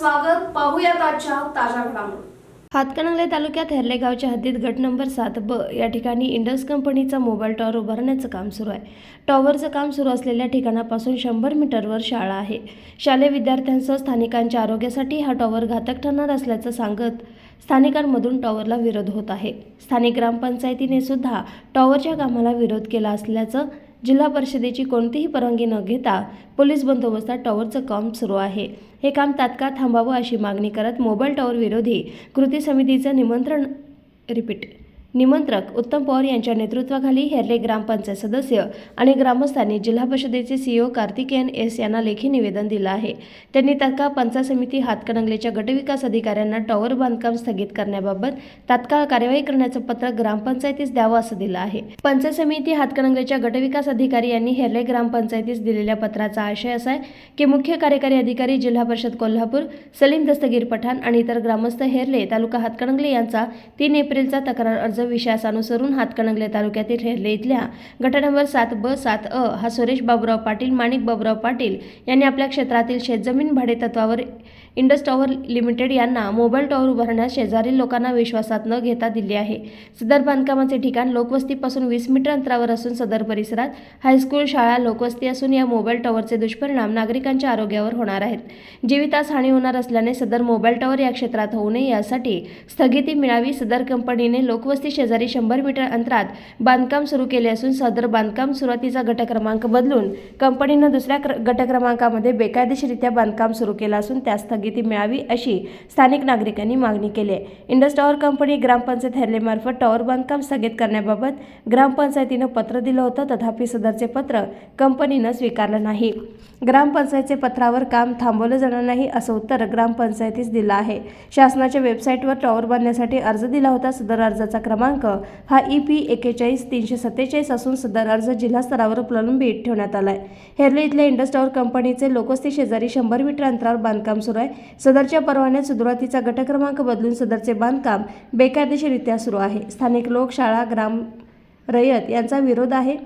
स्वागत. पाहूयात आजच्या ताज्या घडामोडी. हातकणंगले तालुक्यात हेर्ले गावच्या हद्दीत गट नंबर सात ब या ठिकाणी इंडस कंपनीचा मोबाईल टॉवर उभारण्याचं काम सुरू आहे. टॉवरचं काम सुरू असलेल्या ठिकाणापासून शंभर मीटरवर शाळा आहे. शालेय विद्यार्थ्यांसह स्थानिकांच्या आरोग्यासाठी हा टॉवर घातक ठरणार असल्याचं सांगत स्थानिकांमधून टॉवरला विरोध होत आहे. स्थानिक ग्रामपंचायतीने सुद्धा टॉवरच्या कामाला विरोध केला असल्याचं जिल्हा परिषदेची कोणतीही परवानगी न घेता पोलीस बंदोबस्तात टॉवरचं काम सुरू आहे. हे काम तात्काळ थांबावं अशी मागणी करत मोबाईल टॉवर विरोधी कृती समितीचं निमंत्रण रिपीट निमंत्रक उत्तम पवार यांच्या नेतृत्वाखाली हेर्ले ग्रामपंचायत सदस्य आणि ग्रामस्थांनी जिल्हा परिषदेचे सीईओ कार्तिकेयन एस यांना लेखी निवेदन दिलं आहे. त्यांनी तत्काळ पंचायत समिती हातकणंगलेच्या गटविकास अधिकाऱ्यांना टॉवर बांधकाम स्थगित करण्याबाबत तात्काळ कार्यवाही करण्याचं पत्र ग्रामपंचायतीस द्यावं असं दिलं आहे. पंचायत समिती हातकणंगलेच्या गटविकास अधिकारी यांनी हेर्ले ग्रामपंचायतीस दिलेल्या पत्राचा आशय असा आहे की मुख्य कार्यकारी अधिकारी जिल्हा परिषद कोल्हापूर सलीम दस्तगीर पठाण आणि इतर ग्रामस्थ हेर्ले तालुका हातकणंगले यांचा तीन एप्रिलचा तक्रार अर्ज विषयास अनुसरून हातकणंगले तालुक्यातील हेर्ले इथल्या गट नंबर सात ब सात अ हा सुरेश बाबुराव पाटील माणिक बाबुराव पाटील यांनी आपल्या क्षेत्रातील शेतजमीन भाडेतत्वावर इंडस टॉवर लिमिटेड यांना मोबाईल टॉवर उभारण्यास शेजारील लोकांना विश्वासात न घेता दिली आहे. सदर बांधकामाचे ठिकाण लोकवस्तीपासून वीस मीटर अंतरावर असून सदर परिसरात हायस्कूल शाळा लोकवस्ती असून या मोबाईल टॉवरचे दुष्परिणाम नागरिकांच्या आरोग्यावर होणार आहेत. जीवितास हानी होणार असल्याने सदर मोबाईल टॉवर या क्षेत्रात होऊ नये यासाठी स्थगिती मिळावी सदर कंपनीने लोकवस्ती शेजारी शंभर मीटर अंतरात बांधकाम सुरू केले असून सदर बांधकाम सुरुवातीचा गटक्रमांक बदलून कंपनीनं दुसऱ्या क्र- गटक्रमांकामध्ये बेकायदेशीरित्या बांधकाम सुरू केलं असून त्यास स्थगिती मिळावी अशी स्थानिक नागरिकांनी मागणी केली आहे. इंडस टॉवर कंपनी ग्रामपंचायत हेरलेमार्फत टॉवर बांधकाम स्थगित करण्याबाबत ग्रामपंचायतीनं पत्र दिलं होतं तथापि सदरचे पत्र कंपनीनं स्वीकारलं नाही. ग्रामपंचायतचे पत्रावर काम थांबवलं जाणार नाही असं उत्तर ग्रामपंचायतीस दिलं आहे. शासनाच्या वेबसाईटवर टॉवर बांधण्यासाठी अर्ज दिला होता सदर अर्जाचा क्रमांक क्रमांक हा ई पी एकेचाळीस तीनशे सत्तेचाळीस असून सदर अर्ज जिल्हा स्तरावर प्रलंबित ठेवण्यात आला आहे हेर्ले इथल्या इंडस टॉवर कंपनीचे लोकस्ती शेजारी शंभर मीटर अंतरावर बांधकाम सुरू आहे. सदरच्या परवान्यात सुरुवातीचा गटक्रमांक बदलून सदरचे बांधकाम बेकायदेशीररित्या सुरू आहे. स्थानिक लोक शाळा ग्राम रयत यांचा विरोध आहे.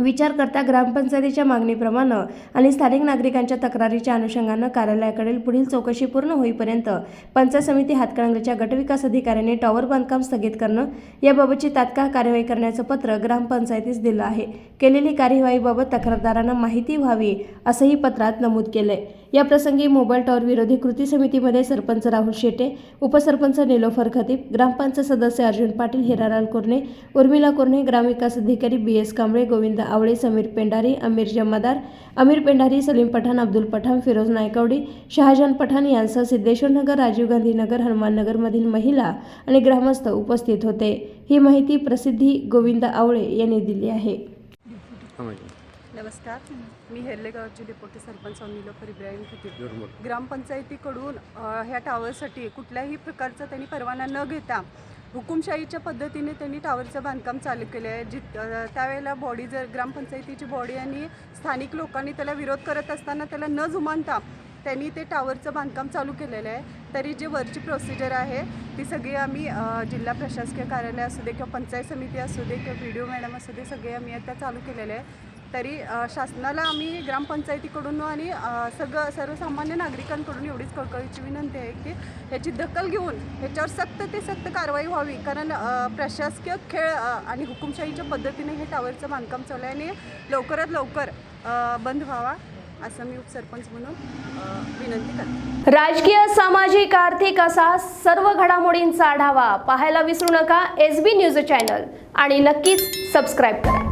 विचार करता ग्रामपंचायतीच्या मागणीप्रमाणे आणि स्थानिक नागरिकांच्या तक्रारीच्या अनुषंगानं कार्यालयाकडील पुढील चौकशी पूर्ण होईपर्यंत पंचायत समिती हातकणंगलेच्या गटविकास अधिकाऱ्यांनी टॉवर बांधकाम स्थगित करणं याबाबतची तात्काळ कार्यवाही करण्याचं पत्र ग्रामपंचायतीस दिलं आहे. केलेली कार्यवाहीबाबत तक्रारदारांना माहिती व्हावी असंही पत्रात नमूद केलंय. याप्रसंगी मोबाईल टॉवर विरोधी कृती समितीमध्ये सरपंच राहुल शेटे उपसरपंच निलोफर खतीब ग्रामपंचायत सदस्य अर्जुन पाटील हिरालाल कोरणे उर्मिला कोरणे ग्रामविकास अधिकारी बी एस कांबळे गोविंद आवळे समीर पेंढारी अमीर जमादार अमीर पेंढारी सलीम पठाण अब्दुल पठाण फिरोज नायकवडी शहाजान पठाण यांसह सिद्धेश्वर नगर राजीव गांधी नगर हनुमान नगरमधील महिला आणि ग्रामस्थ उपस्थित होते. ही माहिती प्रसिद्धी गोविंद आवळे यांनी दिली आहे. नमस्कार. मी हेर्लेगावची डेप्युटी सरपंच निलोफर इब्राहिम खतीब ग्रामपंचायतीकडून ह्या टावरसाठी कुठल्याही प्रकारचा त्यांनी परवाना न घेता हुकुमशाहीच्या पद्धतीने त्यांनी टावरचं बांधकाम चालू केलं आहे. जी अ, त्यावेळेला बॉडी जर ग्रामपंचायतीची बॉडी आणि स्थानिक लोकांनी त्याला विरोध करत असताना त्याला न जुमानता त्यांनी ते टावरचं बांधकाम चालू केलेलं आहे. तरी जे वरची प्रोसिजर आहे ती सगळी आम्ही जिल्हा प्रशासकीय कार्यालय असू दे किंवा पंचायत समिती असू दे किंवा बी डी ओ मॅडम असू दे सगळे आम्ही आता चालू केलेले आहे. तरी शासनाला आम्ही ग्रामपंचायतीकडून आणि सगळं सर्वसामान्य नागरिकांकडून एवढीच कळकळीची विनंती आहे की ह्याची दखल घेऊन ह्याच्यावर सक्त ते सक्त कारवाई व्हावी. कारण प्रशासकीय खेळ आणि हुकुमशाहीच्या पद्धतीने हे टावरचं बांधकाम चालू आहे आणि लवकरात लवकर बंद व्हावा असं मी उपसरपंच म्हणून विनंती करते. राजकीय सामाजिक आर्थिक असा सर्व घडामोडींचा आढावा पाहायला विसरू नका. एस बी न्यूज चॅनल आणि नक्कीच सबस्क्राईब करा.